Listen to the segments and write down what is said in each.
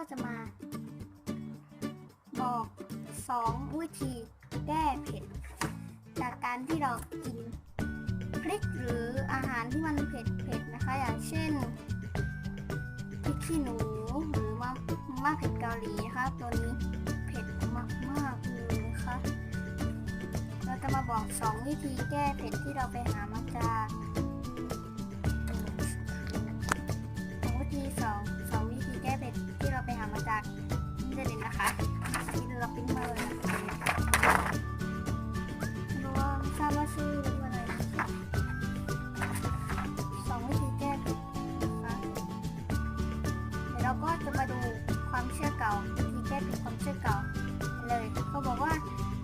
ก็จะมา บอกสองวิธีแก้เผ็ด จากการที่เรากินพริกหรืออาหารที่มันเผ็ดเผ็ดนะคะอย่างเช่นพริกขี้หนูหรือมะมะเผ็ดเกาหลีนะคะตัวนี้เผ็ดมากมากๆเลยนะคะเราจะมาบอกสองวิธีแก้เผ็ดที่เราไปหามาจาก เราก็จะมาดูความเชื่อเก่าวิธีแก้เผ็ดความเชื่อเก่า เลยเขาบอกว่า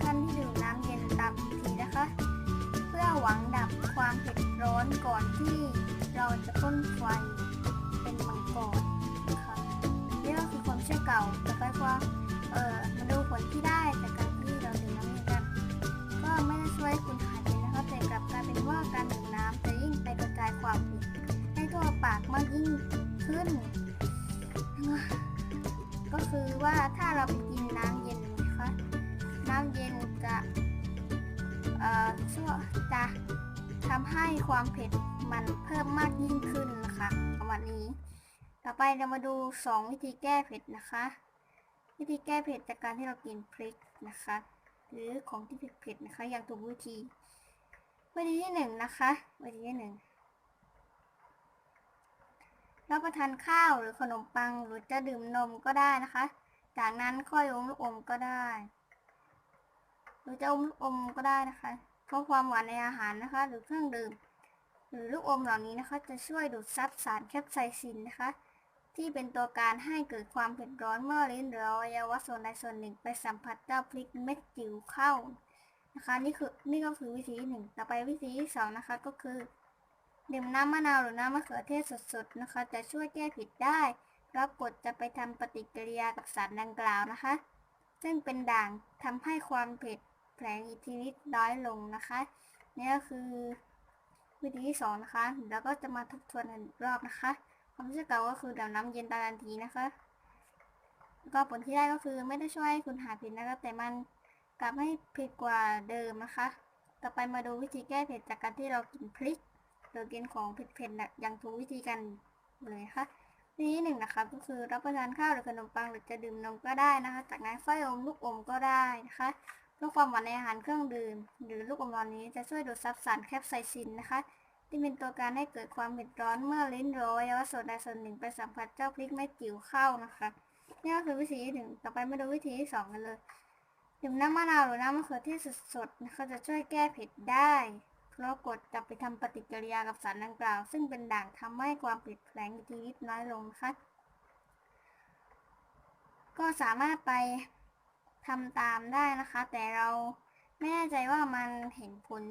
ท่านที่ดื่มน้ำเย็นตามทีนะคะ เพื่อหวังดับความเผ็ดร้อนก่อนที่เราจะพ่นไฟเป็นมังกรนะคะนี่ก็คือความเชื่อเก่าแต่ก็ว่าเออมาดูผลที่ได้จากการที่เราดื่มน้ำเย็นกัน ก็ไม่ได้ช่วยคุณหายเผ็ดนะคะแต่กลับกลายเป็นว่าการดื่มน้ำจะยิ่งไปกระจายความเผ็ดให้ทั่วปากมากยิ่งขึ้น คือว่าถ้าเราไปกินน้ำเย็นนะคะน้ำเย็นจะเอ่อช่วยจะทำให้ความเผ็ดมันเพิ่มมากยิ่งขึ้นนะคะประมาณนี้ ต่อไปเรามาดู 2 วิธีแก้เผ็ดนะคะ วิธีแก้เผ็ดจากการที่เรากินพริกนะคะ หรือของที่เผ็ดๆนะคะอย่างถูกวิธีวิธีที่หนึ่งนะคะวิธีที่หนึ่ง รับประทานข้าวหรือขนมปังหรือจะดื่มนมก็ได้นะคะ จากนั้นค่อยอมลูกอมก็ได้ หรือจะอมลูกอมก็ได้นะคะ เพราะความหวานในอาหารนะคะ หรือเครื่องดื่ม หรือลูกอมเหล่านี้นะคะ จะช่วยดูดซับสารแคปไซซินนะคะ ที่เป็นตัวการให้เกิดความเผ็ดร้อนเมื่อลิ้นหรืออวัยวะส่วนใดส่วนหนึ่งไปสัมผัสเจ้าพริกเม็ดจิ๋วเข้านะคะนี่คือนี่ก็คือวิธีที่หนึ่งต่อไปวิธีที่สองนะคะก็คือ ดื่มน้ำมะนาวหรือน้ำมะเขือเทศสดๆนะคะ จะช่วยแก้ผ็ดได้เพราะกรดจะไปทำปฏิกิริยากับสารดังกล่าวนะคะ ซึ่งเป็นด่างทำให้ความเผ็ดแผลงอิทธิฤทธิ์น้อยลงนะคะนี่ก็คือวิธีที่สองนะคะ แล้วก็จะมาทบทวนอีกรอบนะคะความเชื่อเก่าก็คือดื่มน้ำเย็นตามทันทีนะคะ ก็ผลที่ได้ก็คือไม่ได้ช่วยให้คุณหายผ็ดนะคะแต่มันกลับให้ผ็ดกว่าเดิมนะคะ ต่อไปมาดูวิธีแก้เผ็ดจากการที่เรากินพริก หรือกินของเผ็ดๆนะอย่างถูกวิธีกันเลยนะคะวิธีที่หนึ่งนะคะก็คือรับประทานข้าวหรือขนมปังหรือจะดื่มนมก็ได้นะคะ จากนั้นค่อยอมลูกอมก็ได้นะคะเพื่อความหวานในอาหารเครื่องดื่ม หรือลูกอมเหล่านี้จะช่วยดูดซับสารแคปไซซินนะคะ ที่เป็นตัวการให้เกิดความเผ็ดร้อนเมื่อลิ้นหรืออวัยวะส่วนใดส่วนหนึ่งไปสัมผัสเจ้าพริกเม็ดจิ๋วเข้านะคะนี่ก็คือวิธีที่หนึ่งต่อไปมาดูวิธีที่สองกันเลยดื่มน้ำมะนาวหรือน้ำมะเขือเทศสดๆนะคะจะช่วยแก้เผ็ดได้ เพราะกรดจะไปทำปฏิกิริยากับสารดังกล่าว ซึ่งเป็นด่างทำให้ความเผ็ดแผลงอิทธิฤทธิ์น้อยลงนะคะก็สามารถไปทำตามได้นะคะ แต่เราไม่แน่ใจว่ามันเห็นผล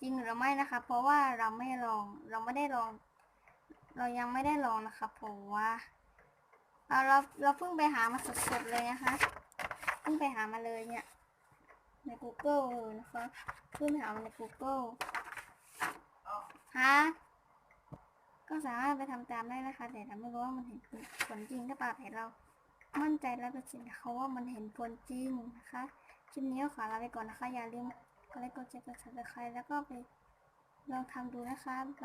จริงหรือไม่นะคะ เพราะว่าเราไม่ลองเราไม่ได้ลอง เรายังไม่ได้ลองนะคะเพราะว่าเอาเราเราเพิ่งไปหามาสดๆเลยนะคะเพิ่งไปหามาเลยเนี่ย ใน Google เลยนะคะเพิ่งไปหามาใน Google ฮะก็สามารถไปทำตามได้นะคะ แต่เราไม่รู้ว่ามันเห็นผลจริงหรือเปล่าแต่เรา มั่นใจแล้วเป็นสิ่งเขาว่ามันเห็นผลจริงนะคะคลิปนี้ก็ขอลาไปก่อนนะคะ อย่าลืมกดไลค์กดแชร์กดซับสไครต์แล้วก็ไปลองทำดูนะคะบาย